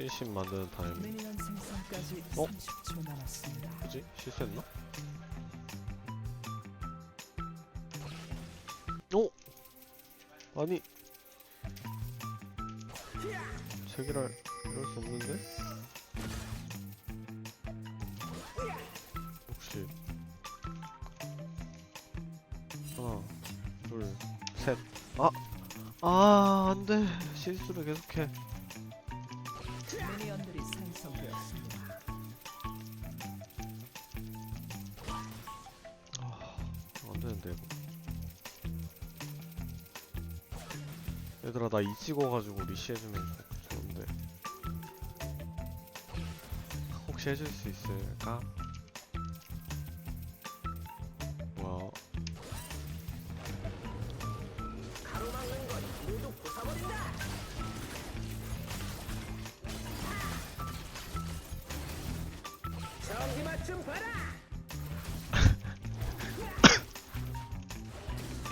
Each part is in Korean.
실신 만드는 타이밍 미니언 어? 30초 남았습니다. 뭐지? 실수했나? 오! 아니 제기랄 이럴 수 없는데? 혹시 하나 둘 셋 아! 아 안 돼 실수를 계속해 미니언들이 생성되었습니다. 안 되는데 이거 얘들아 나 이 찍어가지고 리시해주면 좋- 좋은데 혹시 해줄 수 있을까?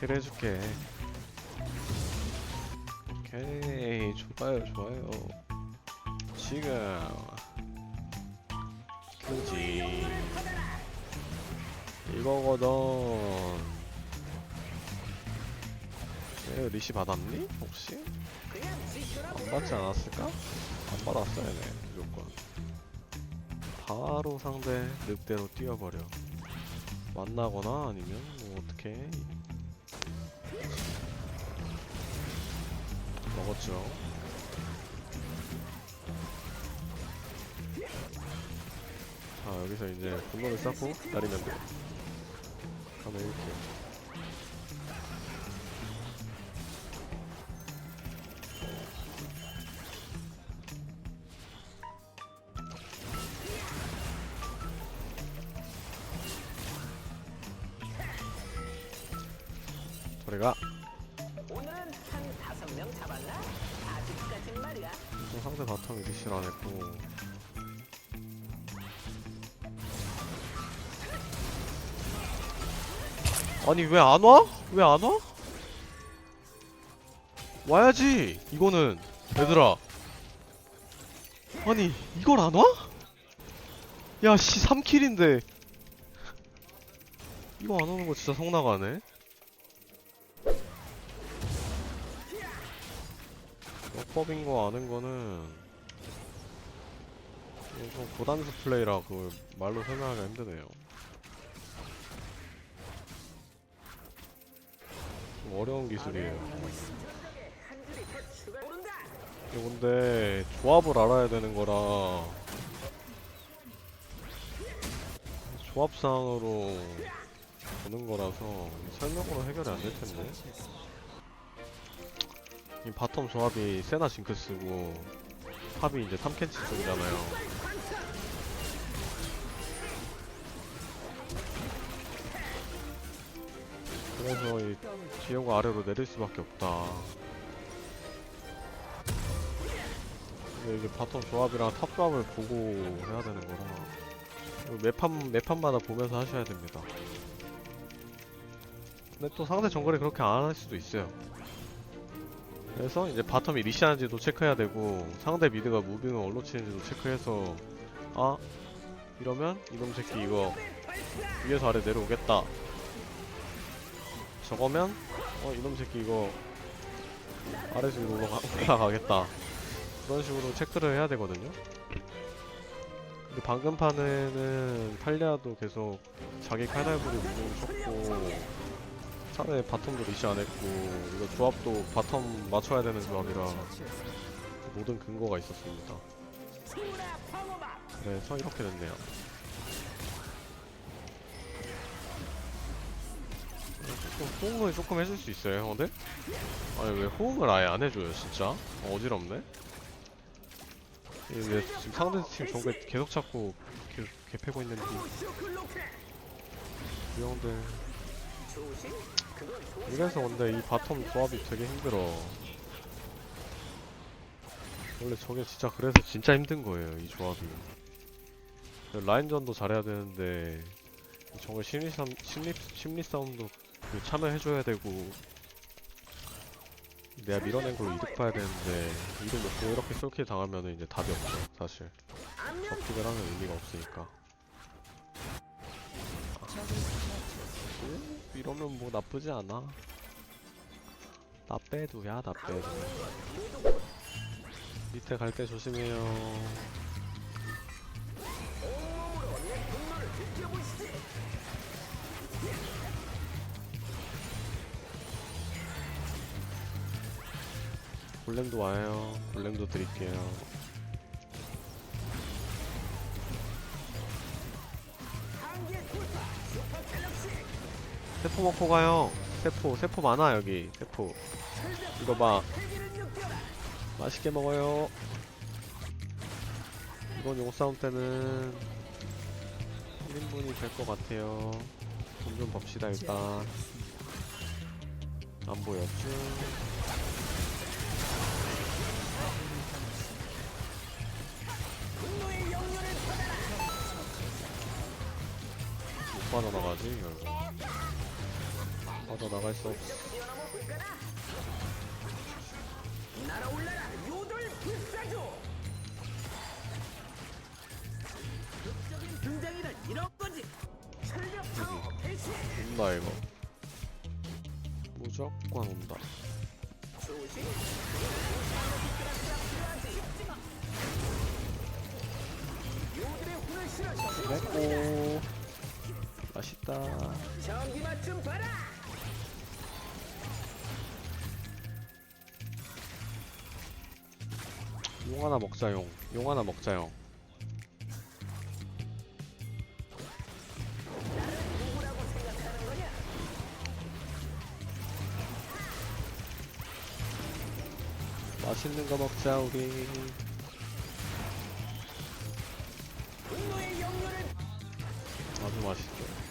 킬 해줄게 오케이 좋아요 좋아요 지금 그지 이거거든 얘 리시 받았니? 혹시? 안 받지 않았을까? 안 받았어 얘네 무조건 바로 상대 늑대로 뛰어버려 만나거나 아니면 뭐 어떻게 먹었죠. 자 여기서 이제 분노를 쌓고 기다리면 돼. 가면 이렇게. 저리가. 오늘은 한 다섯 명 잡았나? 아직까진 말이야. 또 상대 바텀이 리시를 안 했고 아니 왜 안 와? 왜 안 와? 와야지 이거는 얘들아 아니 이걸 안 와? 야씨 3킬인데 이거 안 오는 거 진짜 성나가네 역법인 거 아는 거는 좀 고단수 플레이라 그걸 말로 설명하기가 힘드네요. 좀 어려운 기술이에요. 이거 근데 조합을 알아야 되는 거라 조합상으로 보는 거라서 설명으로 해결이 안 될 텐데. 이 바텀 조합이 세나 징크스고 탑이 이제 탐켄치 쪽이잖아요. 그래서 이 지호가 아래로 내릴 수밖에 없다. 근데 이게 바텀 조합이랑 탑 조합을 보고 해야 되는 거라 매판 매판마다 보면서 하셔야 됩니다. 근데 또 상대 정글이 그렇게 안 할 수도 있어요. 그래서 이제 바텀이 리시하는지도 체크해야 되고 상대 미드가 무빙을 얼로 치는지도 체크해서 아 이러면 이놈 새끼 이거 위에서 아래 내려오겠다. 저거면 어 이놈 새끼 이거 아래에서 위로 올라가, 올라가겠다. 그런 식으로 체크를 해야 되거든요. 근데 방금 판에는 탈리아도 계속 자기 칼날부리 무빙 쳤고 차라리 바텀도 리시 안 했고 이거 조합도 바텀 맞춰야 되는 조합이라 모든 근거가 있었습니다. 그래서 이렇게 됐네요. 조금 호응을 조금 해줄 수 있어요, 형들? 아니 왜 호응을 아예 안 해줘요, 진짜? 어, 어지럽네. 이게 지금 상대 팀 정글 계속 찾고 계속 개패고 있는데 쇼클로케. 이 형들. 그건 조심. 이래서 근데 이 바텀 조합이 되게 힘들어. 원래 저게 진짜 그래서 진짜 힘든 거예요, 이 조합이. 라인전도 잘해야 되는데, 정글 심리 싸움, 심리, 심리 싸움도 그 참여해줘야 되고, 내가 밀어낸 걸로 이득 봐야 되는데 이득 먹고 이렇게 솔킬 당하면 이제 답이 없죠 사실 접촉을 하는 의미가 없으니까 이러면 뭐 나쁘지 않아. 나 빼도야 나 빼도. 밑에 갈 때 조심해요. 골렘도 와요. 골렘도 드릴게요 세포 먹고 가요. 세포 세포 많아 여기. 세포. 이거 봐. 맛있게 먹어요. 이번 용싸움 때는 1인분이 될 것 같아요. 돈좀 봅시다 일단. 안 보였죠? 못 빠져나가지 결국 빠져나갈 수 없어. 날아올라라 요돌 불사조 극적인 등장이란 이런 거지 철벽 방어 배치 온다 이거 무조건 온다. 조심 요들의 혼을 실어 됐고. 맛있다. 전기 맛 좀 봐라 용 하나 먹자 용. 용 하나 먹자 용. 맛있는 거 먹자 우리. 아주 맛있죠.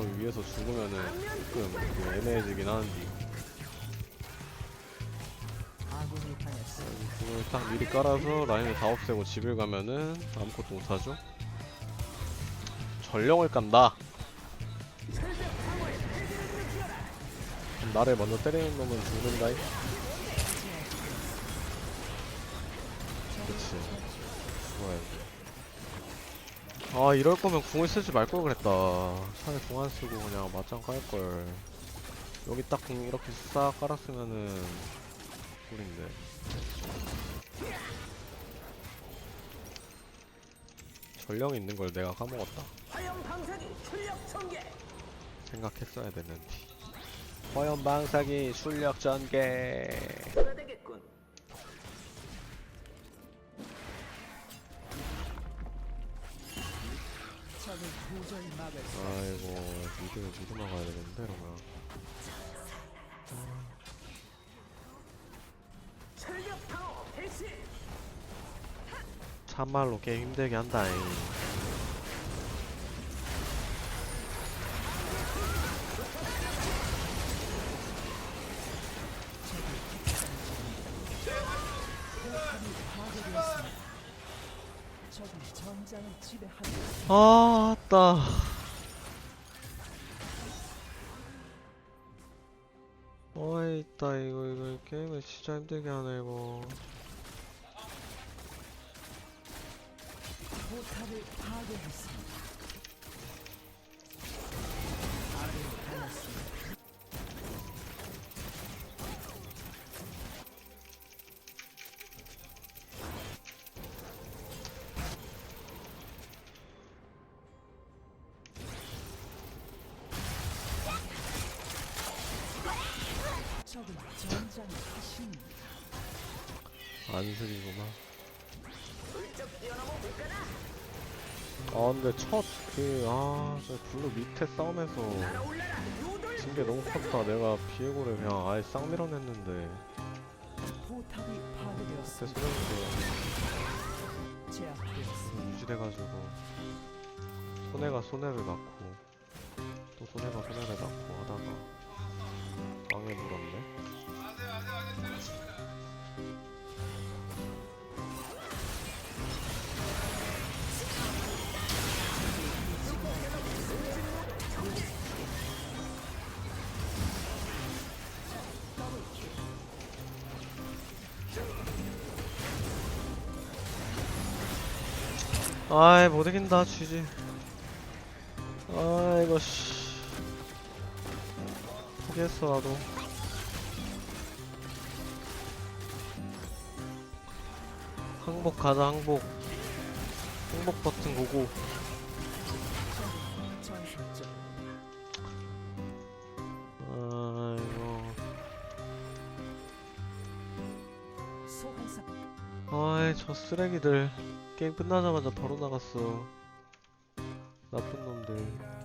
저 위에서 죽으면은 조금 그 애매해지긴 하는데 아군이 당했습니다. 그걸 딱 미리 깔아서 라인을 다 없애고 집을 가면은 아무것도 못하죠. 전령을 깐다. 나를 먼저 때리는 놈은 죽는다. 그치. 죽어야지. 아 이럴 거면 궁을 쓰지 말 걸 그랬다. 차라리 궁안 쓰고 그냥 맞짱 깔 걸. 여기 딱 궁 이렇게 싹 깔았으면은 꿀인데. 전령이 있는 걸 내가 까먹었다. 생각했어야 됐는데. 화염 방사기 출력 전개. 아이고 미드 미드 막아야 되는데 그러면. 참말로 게임 힘들게 한다잉. 아, 아따. 어이, 있다, 이거, 이거, 게임을 진짜 힘들게 하네, 이거. 포탑을 파괴했습니다. 불쩍 뛰어넘어 볼까나 아, 근데 첫, 그, 아, 저 블루 밑에 싸움에서 진 게 너무 컸다. 내가 비에고를 그냥 아예 싹 밀어냈는데. 그때 제압되었습니다. 유지돼가지고. 손해가 손해를 낳고. 또 손해가 손해를 낳고 하다가. 아이 못 이긴다 쥐지. 아 이거 씨. 포기했어 나도. 항복 가자 항복. 항복 버튼 고고. 아이고. 아이 저 쓰레기들 게임 끝나자마자 바로 나갔어. 나쁜 놈들